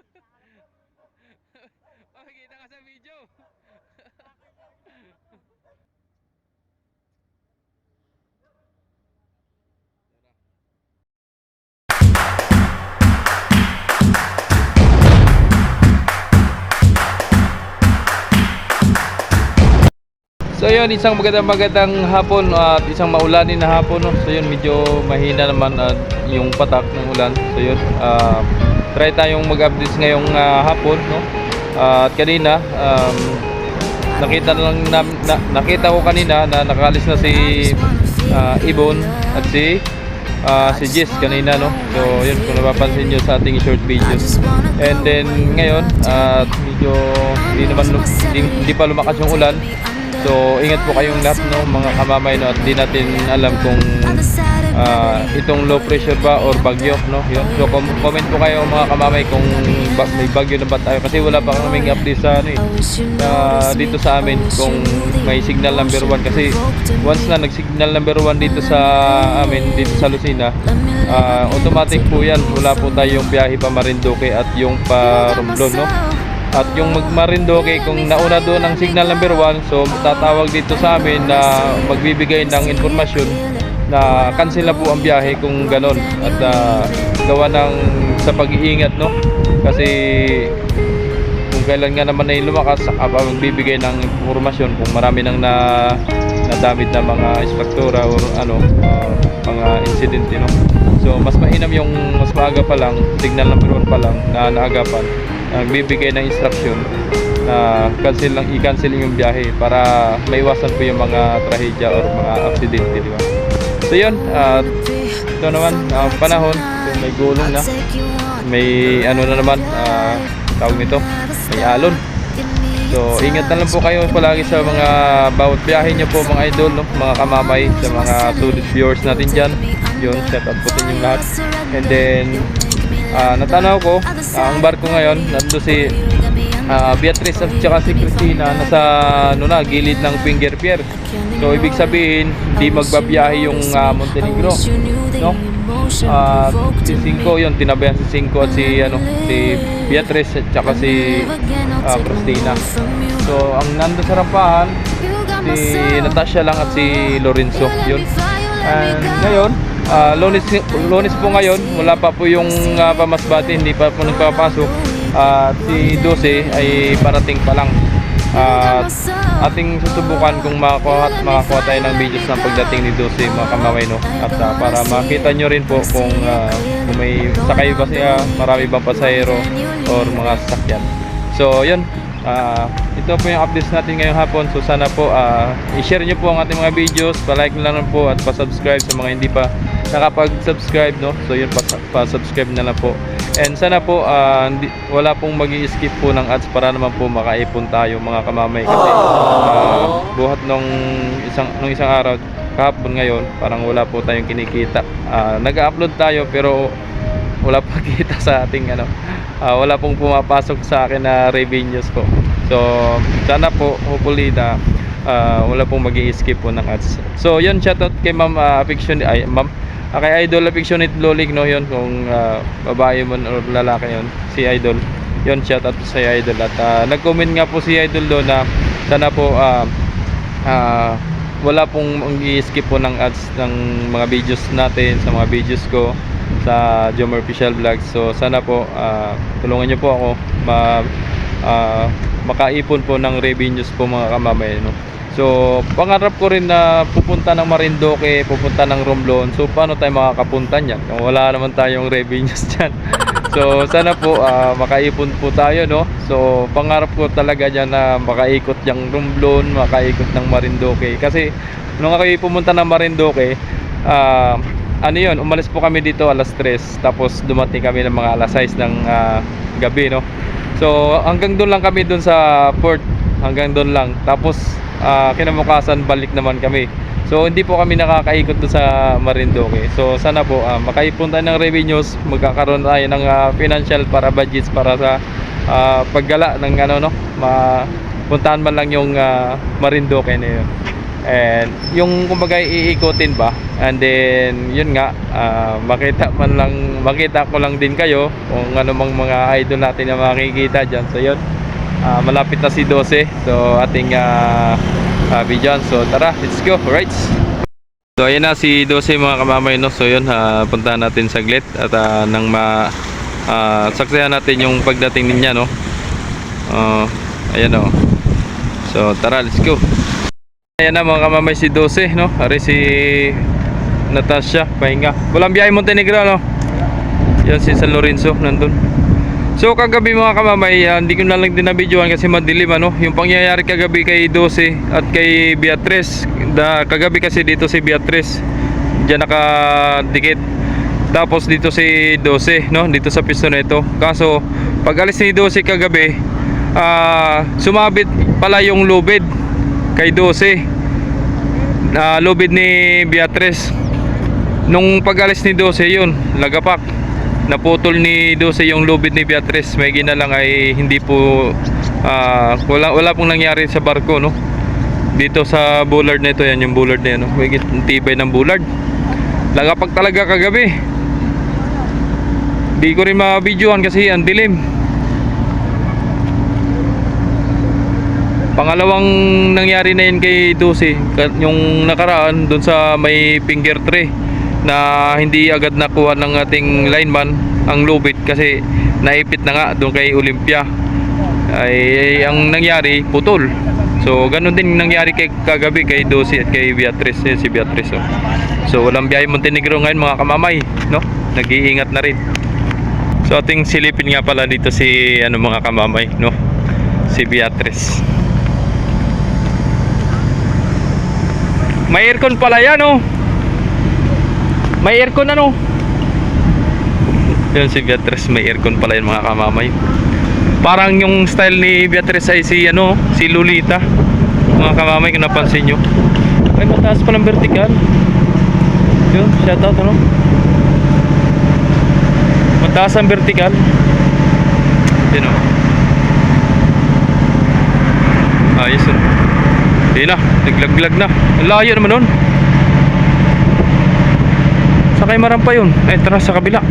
Makikita ka sa video. So yun, isang magandang magandang hapon at isang maulanin na hapon. No? So yun, medyo mahina naman at yung patak ng ulan. So yun, ah, try tayong mag-updates ngayong ah, hapon. No? Ah, at kanina, um, nakita na lang na, na- nakita ko kanina na nakaalis na si ah, Ibon at si ah, si Jess kanina no. So yun kung napapansin niyo sa ating short videos. And then ngayon at medyo hindi naman hindi, hindi pa lumakas yung ulan. So ingat po kayong lahat no mga kamamay no at di natin alam kung ah, itong low pressure ba or bagyo no? Yun. So com- comment po kayo mga kamamay kung ba- may bagyo na ba tayo. Kasi wala pa kaming update sa ano eh sa dito sa amin kung may signal number 1 kasi once na nag signal number 1 dito sa amin dito sa Lucena ah, automatic po yan. Wala po tayong biyahe pa Marinduque at yung pa Romblon no? At yung mag Marinduque kung nauna doon ang signal number 1 so tatawag dito sa amin na magbibigay ng informasyon na cancel na po ang biyahe kung ganon. At ah, gawa ng sa pag-iingat no? Kasi kung kailan nga naman ay lumakas saka pa magbibigay ng informasyon kung marami nang na nadamit na mga struktura or ano ah, mga insidente no? So mas mainam yung mas maaga pa lang signal number 1 pa lang na naagapan nagbibigay ng instruction na cancel lang i-cancel yung biyahe para maiwasan po yung mga trahedya or mga aksidente di ba so yun at ito naman ah, panahon. So may gulong na may ano na naman ah, tawag nito may alon. So ingat na lang po kayo palagi sa mga bawat biyahe nyo po mga idol no? mga kamamay sa mga solid viewers natin dyan. Yun shout out po sa lahat. And then ah, natanaw ko ah, ang barko ngayon nando si ah, Beatrice at saka si Christina nasa ano na gilid ng finger pier. So ibig sabihin hindi magbabiyahe yung ah, Montenegro no? at si Cinco yun tinabayan si Cinco at si ano si Beatrice at saka si ah, Christina. so ang nando sa rampahan si Natasha lang at si Lorenzo yun. and ngayon ah, lunes, lunes po ngayon wala pa po yung ah, pamasbati hindi pa po nagpapasok at si 12 ay parating pa lang. At ating susubukan kung makakuha, makakuha tayo ng videos ng pagdating ni 12 mga kamamay no? At ah, para makita nyo rin po kung, ah, kung may sakay ba siya marami bang pasahero or mga sasakyan. So yun. Ah, ito po yung updates natin ngayong hapon. So sana po ah, i-share nyo po ang ating mga videos. Pa-like na lang po at pa-subscribe sa mga hindi pa nakapag-subscribe no? So yun pa- pa-subscribe na lang po and sana po ah, hindi- wala pong mag skip po ng ads para naman po makaipon tayo mga kamamay. Kasi ah, buhat nung isang nung isang araw kahapon ngayon parang wala po tayong kinikita. Ah, nag-upload tayo pero wala pa kita sa ating ano ah, wala pong pumapasok sa akin na revenues po. So sana po hopefully na ah, wala pong mag skip po ng ads. So yun shoutout kay ma'am ah, affection ay ma'am ah, kay idol affectionate lolig no yun kung ah, babae mo or lalaki yun si idol yun shoutout po sa idol at ah, nag-comment nga po si idol doon na sana po ah, ah, wala pong i-skip po ng ads ng mga videos natin sa mga videos ko sa Jomer Official Vlogs. So sana po ah, tulungan niyo po ako ma ah, makaipon po ng revenues po mga kamamay no. So pangarap ko rin na pupunta ng Marinduque, pupunta ng Romblon. So paano tayo makakapunta niyan? Kung wala naman tayong revenues diyan. So sana po ah, makaipon po tayo no. So pangarap ko talaga diyan na makaikot yung Romblon, makaikot ng Marinduque kasi nung ako pumunta ng Marinduque, ah ano yun, umalis po kami dito alas 3 tapos dumating kami ng mga alas 6 ng ah, gabi no. So hanggang doon lang kami doon sa port, hanggang doon lang. Tapos ah, kinabukasan balik naman kami. So hindi po kami nakakaikot doon sa Marinduque. So sana po ah, makaipon tayo ng revenues, magkakaroon tayo ng ah, financial para budgets para sa ah, paggala ng ano no, ma puntahan man lang yung ah, Marinduque na yun. And yung kumbaga iikutin ba? And then yun nga ah, makita man lang makita ko lang din kayo kung ano mga idol natin na makikita diyan. So yun. Ah, malapit na si 12. So ating uh, video. So tara, let's go. Right. So ayan na si 12 mga kamamay no. So yun, ah, puntahan natin saglit at ah, nang ma ah, saksihan natin yung pagdating niya no. Ah, ayan oh. So tara, let's go. Ayan na mga kamamay si 12 no. Ari si Natasha, pahinga. Walang biyahe Montenegro no. Yan si San Lorenzo nandun. So kagabi mga kamamay, ah, hindi ko na lang din na kasi madilim ano. Yung pangyayari kagabi kay 12 at kay Beatrice. Da, kagabi kasi dito si Beatrice. Diyan nakadikit. Tapos dito si 12 no, dito sa pisto nito. Kaso pag alis ni 12 kagabi, ah sumabit pala yung lubid kay 12. Na lubid ni Beatrice. Nung pag-alis ni 12 yun, lagapak. Naputol ni 12 yung lubid ni Beatrice. May gina lang ay hindi po ah, wala wala pong nangyari sa barko no. Dito sa bullard nito yan yung bullard na yan no. May tibay ng bullard. Lagapak talaga kagabi. Di ko rin ma-videoan kasi ang dilim. Pangalawang nangyari na yun kay Ka- yung nakaraan doon sa may finger tray na hindi agad nakuha ng ating lineman ang lubid kasi naipit na nga doon kay Olympia. Ay, ang nangyari putol. So ganun din nangyari kay kagabi kay Dusi at kay Beatrice, eh, si Beatrice. Oh. So walang biyahe Montenegro ngayon mga kamamay, no? Nag-iingat na rin. So ating silipin nga pala dito si ano mga kamamay, no? Si Beatrice. May aircon pala yan, oh. May aircon ano? Yan si Beatrice, may aircon pala yan mga kamamay. Parang yung style ni Beatrice ay si ano, si Lolita. Mga kamamay kung napansin nyo. Ay mataas pa ng vertical. Yun, shout out ano. Mataas ang vertical. Yun o. Ayos o. Hindi na, naglaglag na. Ang layo naman nun. Kay Marampa yun. Ay, tara sa kabila.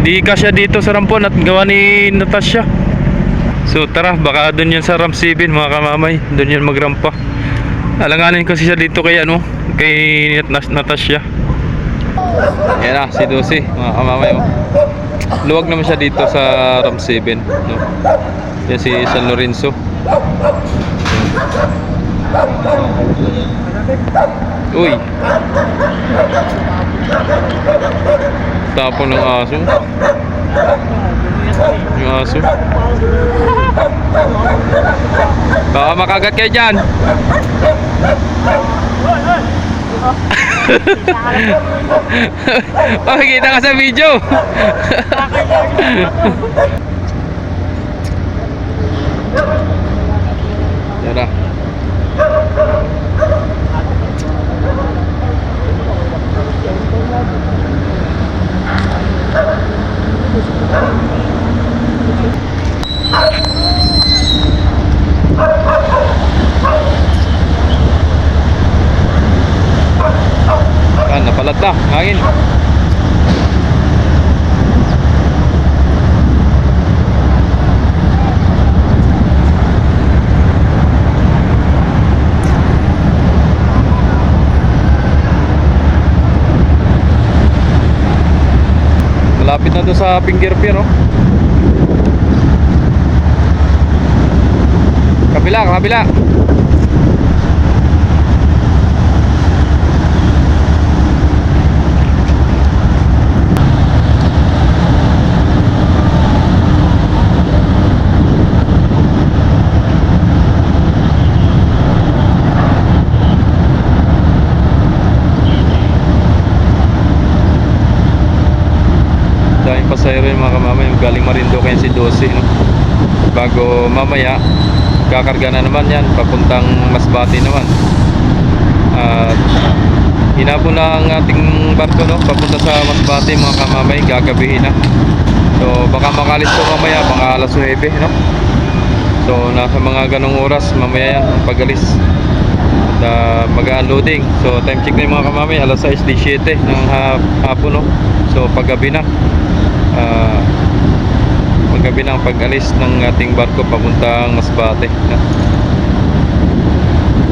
Di kasya dito sa Rampon at gawa ni Natasha. So tara, baka doon yan sa Ram 7 mga kamamay. Doon yan magrampa. Alanganin kasi siya dito kay ano, kay Nat- Natasha. Yan na, si Dosi, mga kamamay. Oh. Luwag naman siya dito sa Ram 7. No? Yan si San Lorenzo. Uy. Tapon ng aso. Yung aso. Baka makagat kayo dyan. Pakikita ka sa video. Yan na. Yan, napalat na. Hangin. Malapit na doon sa finger pier, oh. Kabila, kabila. Pasahero yung mga kamamay galing Marinduque yan si 12 no? bago mamaya kakarga na naman yan papuntang Masbate naman at hinapon na ang ating barko no? papunta sa Masbate mga kamamay gagabihin na so baka makalis po mamaya mga alas 9 no? so nasa mga ganong oras mamaya yan ang pagalis At ah, mag-unloading. So time check na yung mga kamamay, alas 6.17 ng ha- hapon no. So paggabi na. Ah, paggabi ang pag-alis ng ating barko papuntang Masbate. No?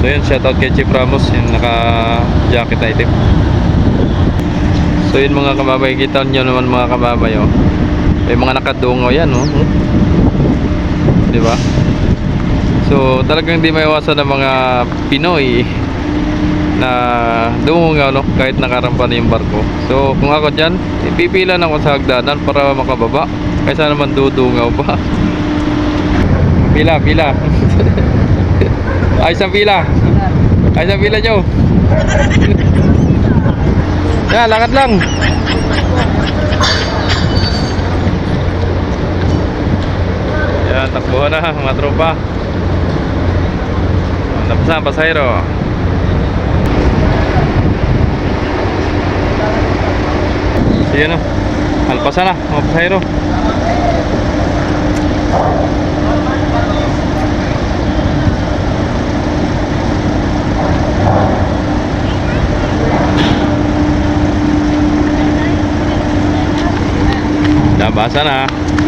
So yun, shoutout kay Chief Ramos, yung naka-jacket na itim. So yun mga kamabay, kita nyo naman mga kamabay oh. May mga nakadungaw yan oh. Di ba? So talagang di maiwasan ng mga Pinoy na dumungaw no kahit nakarampa na yung barko. So kung ako dyan, ipipila na ako sa hagdanan para makababa. Kaysa naman dudungaw pa. Pila, pila. Ayos ang pila. Ayos ang pila nyo. Yan, lakad lang. Yan, takbuhan na mga tropa. Napasan, pasahero. Yun o. Alpasan na, mga pasahero. Nabasa na.